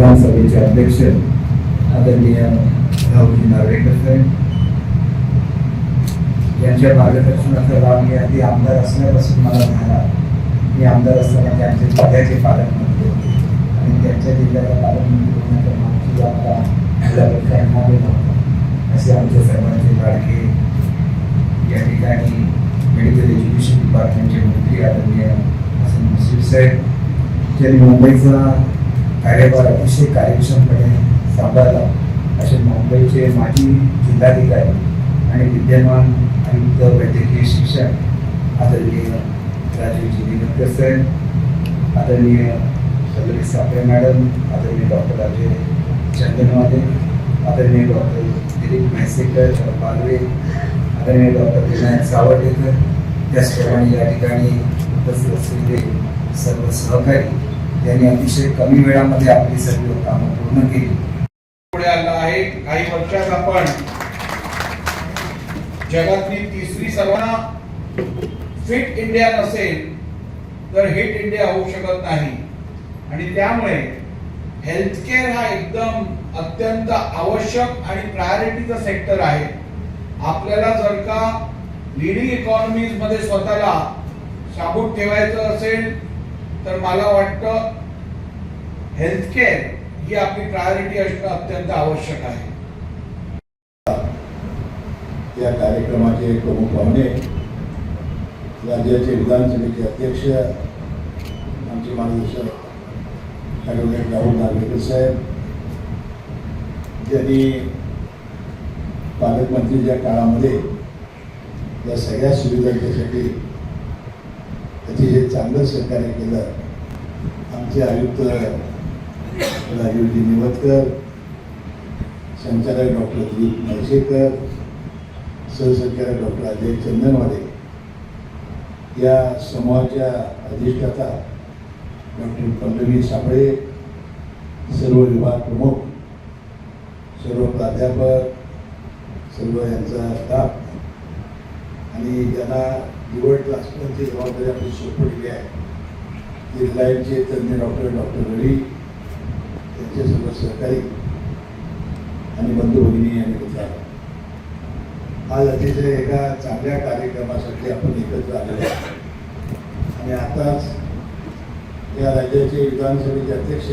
विधानसभेचे अध्यक्ष आदरणीय राहुलजी नार्वेकर साहेब यांच्या मार्गदर्शनाचा लाभ मी आधी आमदार असल्यापासून मला झाला मी आमदार असताना त्यांचे जिल्ह्याचे पालकमंत्री होते आणि त्यांच्या जिल्ह्याला पालकमंत्री होण्याचा मागची जिल्हाधिकारी यांना दिला होता असे आमच्या सर्वांचे लाडके या ठिकाणी मेडिकल एज्युकेशन डिपार्टमेंटचे मंत्री आदरणीय हसन मुश्रीफ साहेब ज्यांनी मुंबईचा कार्यभार अतिशय कार्यक्षमपणे सांभाळला. असे मुंबईचे माजी जिल्हाधिकारी आणि विद्यमान आयुक्त वैद्यकीय शिक्षण आदरणीय राजीवजी दिनकर साहेब आदरणीय सदरी सापरे मॅडम आदरणीय डॉक्टर अजय चंदनवाले आदरणीय डॉक्टर दिलीप म्हैसेकर पालवे आदरणीय डॉक्टर विनायक सावटेकर त्याचप्रमाणे या ठिकाणी उपस्थित असलेले सर्व सहकारी यांनी अतिशय कमी वेळामध्ये आपली सर्व कामं पूर्ण केली. पुढे आला आहे काही वर्षात आपण जगातली तिसरी सर्वांना फिट इंडिया नसेल तर हिट इंडिया होऊ शकत नाही. आणि त्यामुळे हेल्थकेअर हा एकदम अत्यंत आवश्यक आणि प्रायोरिटीचा सेक्टर आहे. आपल्याला जर का लिडिंग इकॉनॉमीजमध्ये स्वतःला शाबूत ठेवायचं असेल तर मला वाटतं हेल्थकेअर ही आपली प्रायोरिटी असणं अत्यंत आवश्यक आहे. या कार्यक्रमाचे प्रमुख पाहुणे राज्याचे विधानसभेचे अध्यक्ष आमचे मार्गदर्शक ॲडव्होकेट राहुल नागवेकर साहेब ज्यांनी पालकमंत्रीच्या काळामध्ये या सगळ्या सुविधांच्यासाठी अतिशय चांगलं सहकार्य केलं आमचे आयुक्त राजीवजी निवतकर संचालक डॉक्टर दिलीप म्हैसेकर सहसंचालक डॉक्टर अजय चंदनवाडे या समूहाच्या अधिष्ठाता डॉक्टर पल्लवी सापळे सर्व विभाग प्रमुख सर्व प्राध्यापक सर्व यांचा स्टाफ आणि ज्यांना निवड ट्रान्सफरची जबाबदारी आपली सोपवलेली आहे ती रिलायन्सचे तज्ज्ञ डॉक्टर डॉक्टर रवी त्यांचे सर्व सहकारी आणि बंधू भगिनी आणि मित्रांनो आज अतिशय एका चांगल्या कार्यक्रमासाठी आपण एकत्र आलेलो आहे आणि आताच या राज्याचे विधानसभेचे अध्यक्ष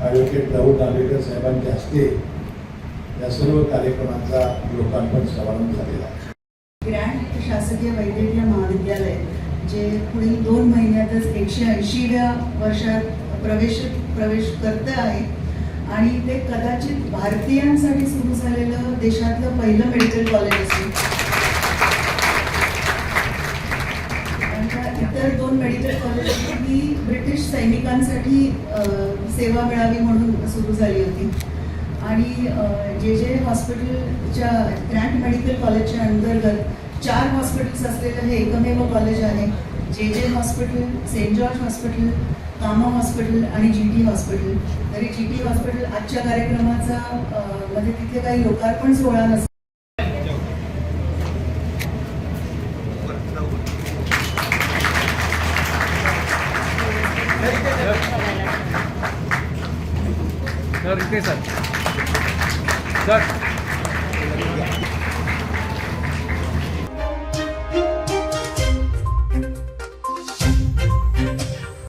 ॲडव्होकेट राहुल आंबेडकर साहेबांच्या हस्ते या सर्व कार्यक्रमांचा लोकांपण समारंभ झालेला आहे. ग्रँड शासकीय वैद्यकीय महाविद्यालय जे पुढील दोन महिन्यातच एकशे ऐंशीव्या वर्षात प्रवेश प्रवेश करत आहे. आणि ते कदाचित भारतीयांसाठी सुरू झालेलं देशातलं पहिलं मेडिकल कॉलेज असेल. इतर दोन मेडिकल कॉलेज ही ब्रिटिश सैनिकांसाठी सेवा मिळावी म्हणून सुरू झाली होती. आणि जे जे हॉस्पिटलच्या ग्रँड मेडिकल कॉलेजच्या अंतर्गत चार हॉस्पिटल्स असलेलं हे एकमेव कॉलेज आहे J J hospital saint George hospital Cama hospital आणि जी टी हॉस्पिटल तरी जी टी हॉस्पिटल आजच्या कार्यक्रमाचा म्हणजे तिथे काही लोकार्पण सोहळा नसतो Gracias. Done.